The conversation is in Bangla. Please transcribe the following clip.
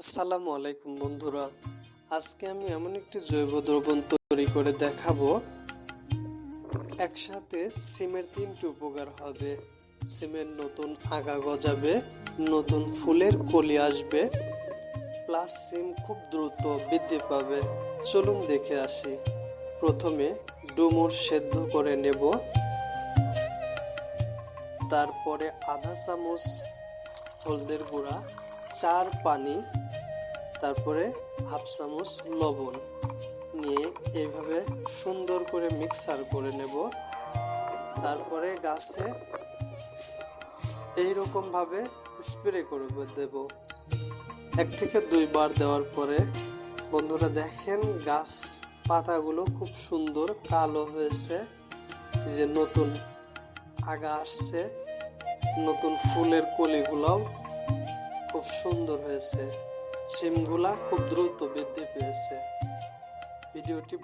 আসসালামু আলাইকুম বন্ধুরা। আজকে আমি এমন একটি জৈব দ্রবণ তৈরি করে দেখাবো। একসাথে সিমের তিনটি উপকার হবে। সিমের নতুন আগা গজাবে, নতুন ফুলের কলি আসবে, প্লাস সিম খুব দ্রুত বৃদ্ধি পাবে। চলুন দেখে আসি। প্রথমে ডুমুর সেদ্ধ করে নেব। তারপরে আধা চামচ হলদের গুঁড়া চার পানি, তারপরে হাফ চামচ লবণ নিয়ে এইভাবে সুন্দর করে মিক্সার করে নেব। তারপরে গাছে এই রকম স্প্রে করে দেব। এক থেকে দুইবার দেওয়ার পরে, বন্ধুরা দেখেন গাছ পাতাগুলো খুব সুন্দর কালো হয়েছে। যে নতুন আগা আসছে, নতুন ফুলের কলিগুলাও খুব সুন্দর হয়েছে। সিমগুলা খুব দ্রুত বৃদ্ধি পেয়েছে। ভিডিওটি